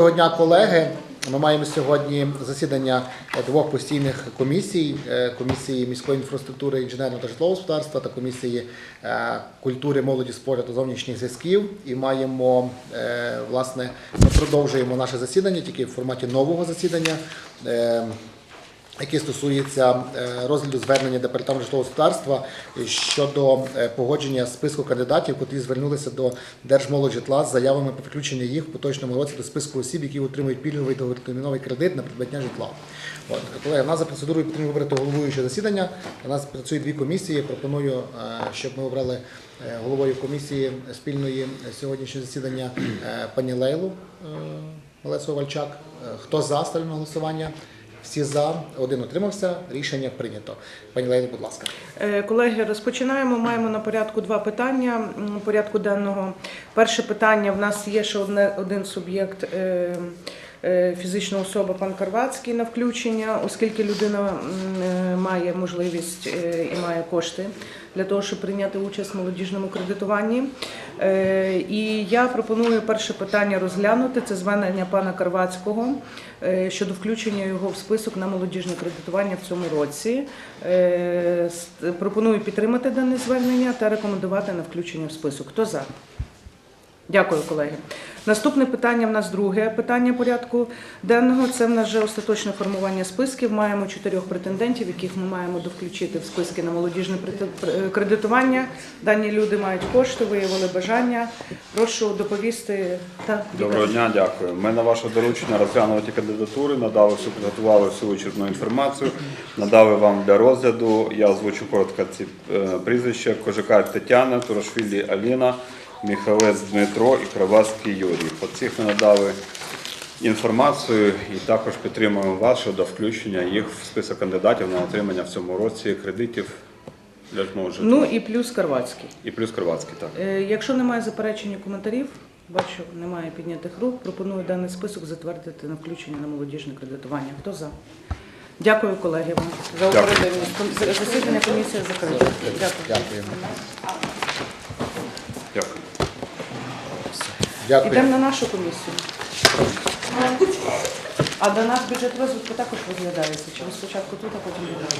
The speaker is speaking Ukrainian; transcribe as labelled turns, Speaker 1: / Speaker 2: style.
Speaker 1: Доброго дня, колеги. Ми маємо сьогодні засідання двох постійних комісій: е, комісії міської інфраструктури, інженерного та житлового господарства та комісії е, культури, молоді, спорту та зовнішніх зв'язків. І маємо е, власне ми продовжуємо наше засідання тільки в форматі нового засідання. Який стосується е, розгляду звернення департаменту житлового господарства щодо е, погодження списку кандидатів, котрі звернулися до Держмолоджитла з заявами про включення їх в поточному році до списку осіб, які отримують пільговий довготерміновий кредит на придбання житла. От колеги, в нас за процедурою потрібно вибрати головуюче засідання. У нас працює дві комісії. Пропоную, е, щоб ми обрали головою комісії спільної сьогоднішнього засідання пані Лейлу Олесу Вальчак. Хто за ставлю на голосування? Всі за, один утримався. Рішення прийнято. Пані Лені, будь ласка.
Speaker 2: Е, Колеги, розпочинаємо. Маємо на порядку два питання порядку денного. Перше питання в нас є ще один суб'єкт. Е, Фізична особа пан Карвацький на включення, оскільки людина е, має можливість е, і має кошти для того, щоб прийняти участь в молодіжному кредитуванні. І я пропоную перше питання розглянути. Це звернення пана Карвацького щодо включення його в список на молодіжне кредитування в цьому році. Пропоную підтримати дане звернення та рекомендувати на включення в список. Хто за? Дякую, колеги. Наступне питання в нас друге питання порядку денного. Це в нас вже остаточне формування списків. Маємо чотирьох претендентів, яких ми маємо довключити в списки на молодіжне прете- кредитування. Дані люди мають кошти, виявили бажання. Прошу доповісти та
Speaker 3: Доброго дня, дякую. Ми на ваше доручення розглянули ті кандидатури, надали всю, підготували всю вичерпну інформацію, надали вам для розгляду. Я озвучу коротко ці е, прізвища. Кожикар Тетяна, Турошвілі Аліна, Міхалець Дмитро і Кравацький Юрій. По цих ми надали інформацію і також підтримуємо вас щодо включення їх в список кандидатів на отримання в цьому році кредитів для житлового житла.
Speaker 2: Ну і плюс Карвацький.
Speaker 3: І плюс Кравацький, так.
Speaker 2: Е, Якщо немає заперечень і коментарів, бачу, немає піднятих рук. Пропоную даний список затвердити на включення на молодіжне кредитування. Хто за? Дякую, колеги, вам за
Speaker 3: Дякую.
Speaker 2: оперативність. Ком- Засідання комісії закрито. Дякую.
Speaker 1: Дякуємо.
Speaker 3: Дякую.
Speaker 1: Дякую.
Speaker 2: Йдемо на нашу комісію. А до нас бюджет розвитку також розглядається. Чи спочатку тут, а потім?